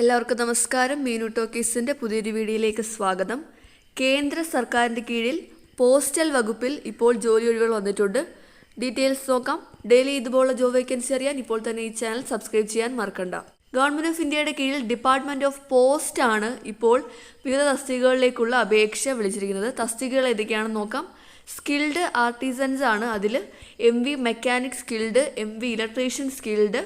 എല്ലാവർക്കും നമസ്കാരം. മീനു ടോക്കീസിന്റെ പുതിയൊരു വീഡിയോയിലേക്ക് സ്വാഗതം. കേന്ദ്ര സർക്കാരിന്റെ കീഴിൽ പോസ്റ്റൽ വകുപ്പിൽ ഇപ്പോൾ ജോലി ഒഴിവുകൾ വന്നിട്ടുണ്ട്. ഡീറ്റെയിൽസ് നോക്കാം. ഡെയിലി ഇതുപോലുള്ള ജോബ് വേക്കൻസി അറിയാൻ ഇപ്പോൾ തന്നെ ഈ ചാനൽ സബ്സ്ക്രൈബ് ചെയ്യാൻ മറക്കണ്ട. ഗവൺമെന്റ് ഓഫ് ഇന്ത്യയുടെ കീഴിൽ ഡിപ്പാർട്ട്മെന്റ് ഓഫ് പോസ്റ്റ് ആണ് ഇപ്പോൾ വിവിധ തസ്തികകളിലേക്കുള്ള അപേക്ഷ വിളിച്ചിരിക്കുന്നത്. തസ്തികകൾ ഏതൊക്കെയാണെന്ന് നോക്കാം. സ്കിൽഡ് ആർട്ടിസൻസ് ആണ് അതിൽ. M V mechanic skilled M V electrician skilled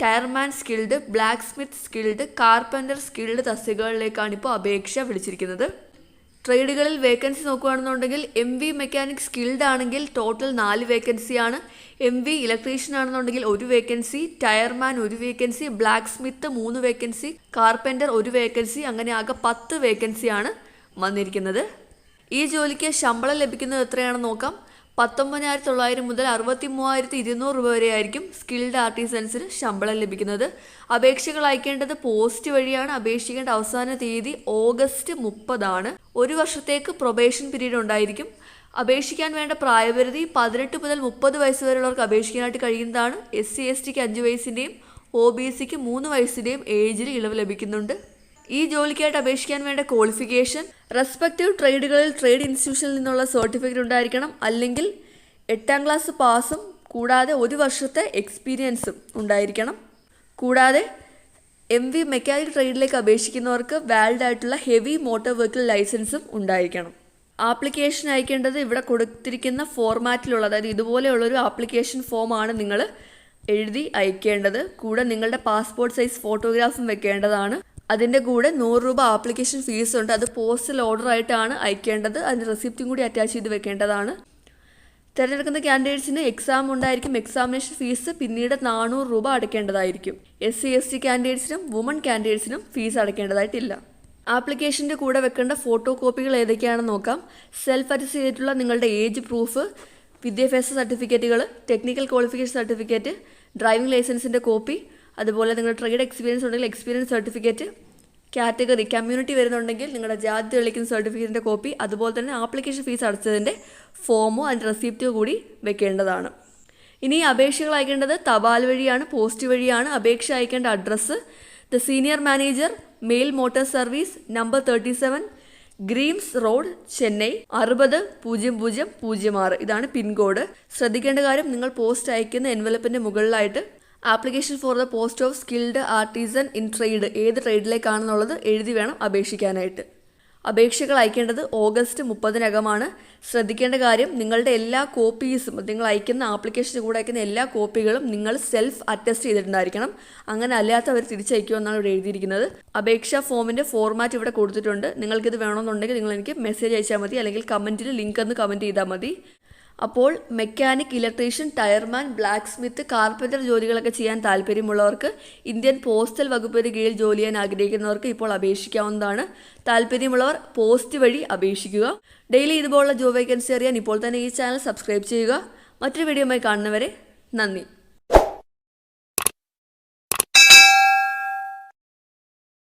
tyreman skilled blacksmith skilled carpenter skilled തസ്തികകളിലേക്കാണ് ഇപ്പോൾ അപേക്ഷ വിളിച്ചിരിക്കുന്നത്. ട്രേഡുകളിൽ വേക്കൻസി നോക്കുകയാണെന്നുണ്ടെങ്കിൽ എം വി മെക്കാനിക് സ്കിൽഡ് ആണെങ്കിൽ ടോട്ടൽ നാല് വേക്കൻസിയാണ് എം വി ഇലക്ട്രീഷ്യൻ ആണെന്നുണ്ടെങ്കിൽ ഒരു വേക്കൻസി ടയർമാൻ ഒരു വേക്കൻസി ബ്ലാക്ക് സ്മിത്ത് മൂന്ന് വേക്കൻസി കാർപ്പന്റർ ഒരു വേക്കൻസി അങ്ങനെ ആകെ പത്ത് വേക്കൻസിയാണ് വന്നിരിക്കുന്നത്. ഈ ജോലിക്ക് ശമ്പളം ലഭിക്കുന്നത് എത്രയാണെന്ന് നോക്കാം. പത്തൊമ്പതിനായിരത്തി തൊള്ളായിരം മുതൽ അറുപത്തി മൂവായിരത്തി ഇരുന്നൂറ് രൂപ വരെയായിരിക്കും സ്കിൽഡ് ആർട്ടിസൻസിന് ശമ്പളം ലഭിക്കുന്നത്. അപേക്ഷകൾ അയക്കേണ്ടത് പോസ്റ്റ് വഴിയാണ്. അപേക്ഷിക്കേണ്ട അവസാന തീയതി ഓഗസ്റ്റ് മുപ്പതാണ്. ഒരു വർഷത്തേക്ക് പ്രൊബേഷൻ പീരീഡ് ഉണ്ടായിരിക്കും. അപേക്ഷിക്കാൻ വേണ്ട പ്രായപരിധി പതിനെട്ട് മുതൽ മുപ്പത് വയസ്സ് വരെയുള്ളവർക്ക് അപേക്ഷിക്കാനായിട്ട് കഴിയുന്നതാണ്. എസ് സി എസ് ടിക്ക് അഞ്ച് വയസ്സിന്റെയും ഒ ബി സിക്ക് മൂന്ന് വയസ്സിന്റെയും ഏജിൽ ഇളവ് ലഭിക്കുന്നുണ്ട്. ഈ ജോലിക്കായിട്ട് അപേക്ഷിക്കാൻ വേണ്ട ക്വാളിഫിക്കേഷൻ റെസ്പെക്റ്റീവ് ട്രേഡുകളിൽ ട്രേഡ് ഇൻസ്റ്റിറ്റ്യൂഷനിൽ നിന്നുള്ള സർട്ടിഫിക്കറ്റ് ഉണ്ടായിരിക്കണം. അല്ലെങ്കിൽ എട്ടാം ക്ലാസ് പാസും കൂടാതെ ഒരു വർഷത്തെ എക്സ്പീരിയൻസും ഉണ്ടായിരിക്കണം. കൂടാതെ എം വി മെക്കാനിക് ട്രേഡിലേക്ക് അപേക്ഷിക്കുന്നവർക്ക് വാലിഡ് ആയിട്ടുള്ള ഹെവി മോട്ടോർ വെഹിക്കിൾ ലൈസൻസും ഉണ്ടായിരിക്കണം. ആപ്ലിക്കേഷൻ അയക്കേണ്ടത് ഇവിടെ കൊടുത്തിരിക്കുന്ന ഫോർമാറ്റിലുള്ള അതായത് ഇതുപോലെയുള്ളൊരു ആപ്ലിക്കേഷൻ ഫോമാണ് നിങ്ങൾ എഴുതി അയക്കേണ്ടത്. കൂടെ നിങ്ങളുടെ പാസ്പോർട്ട് സൈസ് ഫോട്ടോഗ്രാഫും വെക്കേണ്ടതാണ്. അതിന്റെ കൂടെ നൂറ് രൂപ ആപ്ലിക്കേഷൻ ഫീസ് ഉണ്ട്. അത് പോസ്റ്റൽ ഓർഡർ ആയിട്ടാണ് അയക്കേണ്ടത്. അതിന്റെ റെസിപ്റ്റും കൂടി അറ്റാച്ച് ചെയ്ത് വെക്കേണ്ടതാണ്. തിരഞ്ഞെടുക്കുന്ന കാൻഡിഡേറ്റ്സിന് എക്സാം ഉണ്ടായിരിക്കും. എക്സാമിനേഷൻ ഫീസ് പിന്നീട് നാനൂറ് രൂപ അടയ്ക്കേണ്ടതായിരിക്കും. എസ് സി എസ് ടി കാൻഡിഡേറ്റ്സിനും വുമൺ കാൻഡിഡേറ്റ്സിനും ഫീസ് അടയ്ക്കേണ്ടതായിട്ടില്ല. ആപ്ലിക്കേഷന്റെ കൂടെ വെക്കേണ്ട ഫോട്ടോ കോപ്പികൾ ഏതൊക്കെയാണെന്ന് നോക്കാം. സെൽഫ് അറ്റസ്റ്റ് ചെയ്തിട്ടുള്ള നിങ്ങളുടെ ഏജ് പ്രൂഫ് വിദ്യാഭ്യാസ സർട്ടിഫിക്കറ്റുകൾ ടെക്നിക്കൽ ക്വാളിഫിക്കേഷൻ സർട്ടിഫിക്കറ്റ് ഡ്രൈവിംഗ് ലൈസൻസിന്റെ കോപ്പി അതുപോലെ നിങ്ങളുടെ ട്രേഡ് എക്സ്പീരിയൻസ് ഉണ്ടെങ്കിൽ എക്സ്പീരിയൻസ് സർട്ടിഫിക്കറ്റ് കാറ്റഗറി കമ്മ്യൂണിറ്റി വരുന്നുണ്ടെങ്കിൽ നിങ്ങളുടെ ജാതി തെളിയിക്കുന്ന സർട്ടിഫിക്കറ്റിന്റെ കോപ്പി അതുപോലെ തന്നെ ആപ്ലിക്കേഷൻ ഫീസ് അടച്ചതിന്റെ ഫോമോ അതിന്റെ റെസിപ്റ്റോ കൂടി വെക്കേണ്ടതാണ്. ഇനി അപേക്ഷകൾ അയക്കേണ്ടത് തപാൽ വഴിയാണ് പോസ്റ്റ് വഴിയാണ്. അപേക്ഷ അയക്കേണ്ട address the senior manager mail motor service number thirty seven Greams road Chennai അറുപത് പൂജ്യം പൂജ്യം പൂജ്യം ആറ്. ഇതാണ് പിൻകോഡ്. ശ്രദ്ധിക്കേണ്ട കാര്യം നിങ്ങൾ പോസ്റ്റ് അയക്കുന്ന എൻവലപ്പിന്റെ മുകളിലായിട്ട് application for the post of skilled artisan in trade ഏത് ട്രേഡിലേക്കാണെന്നുള്ളത് എഴുതി വേണം അപേക്ഷിക്കാനായിട്ട്. അപേക്ഷകൾ അയക്കേണ്ടത് ഓഗസ്റ്റ് മുപ്പതിനകമാണ്. ശ്രദ്ധിക്കേണ്ട കാര്യം നിങ്ങളുടെ എല്ലാ കോപ്പീസും നിങ്ങൾ അയക്കുന്ന ആപ്ലിക്കേഷന് കൂടെ അയക്കുന്ന എല്ലാ കോപ്പികളും നിങ്ങൾ സെൽഫ് അറ്റസ്റ്റ് ചെയ്തിട്ടുണ്ടായിരിക്കണം. അങ്ങനെ അല്ലാത്തവർ തിരിച്ചയക്കുമെന്നാണ് ഇവിടെ എഴുതിയിരിക്കുന്നത്. അപേക്ഷാ ഫോമിന്റെ ഫോർമാറ്റ് ഇവിടെ കൊടുത്തിട്ടുണ്ട്. നിങ്ങൾക്കിത് വേണമെന്നുണ്ടെങ്കിൽ നിങ്ങൾ എനിക്ക് മെസ്സേജ് അയച്ചാൽ മതി അല്ലെങ്കിൽ കമന്റിൽ ലിങ്ക് ഒന്ന് കമന്റ് ചെയ്താൽ മതി. അപ്പോൾ mechanic electrician tyreman blacksmith carpenter ജോലികളൊക്കെ ചെയ്യാൻ താല്പര്യമുള്ളവർക്ക് ഇന്ത്യൻ പോസ്റ്റൽ വകുപ്പിന് കീഴിൽ ജോലി ചെയ്യാൻ ആഗ്രഹിക്കുന്നവർക്ക് ഇപ്പോൾ അപേക്ഷിക്കാവുന്നതാണ്. താല്പര്യമുള്ളവർ പോസ്റ്റ് വഴി അപേക്ഷിക്കുക. ഡെയിലി ഇതുപോലുള്ള ജോബ് വേക്കൻസി അറിയാൻ ഇപ്പോൾ തന്നെ ഈ ചാനൽ സബ്സ്ക്രൈബ് ചെയ്യുക. മറ്റൊരു വീഡിയോയുമായി കാണുന്നവരെ നന്ദി.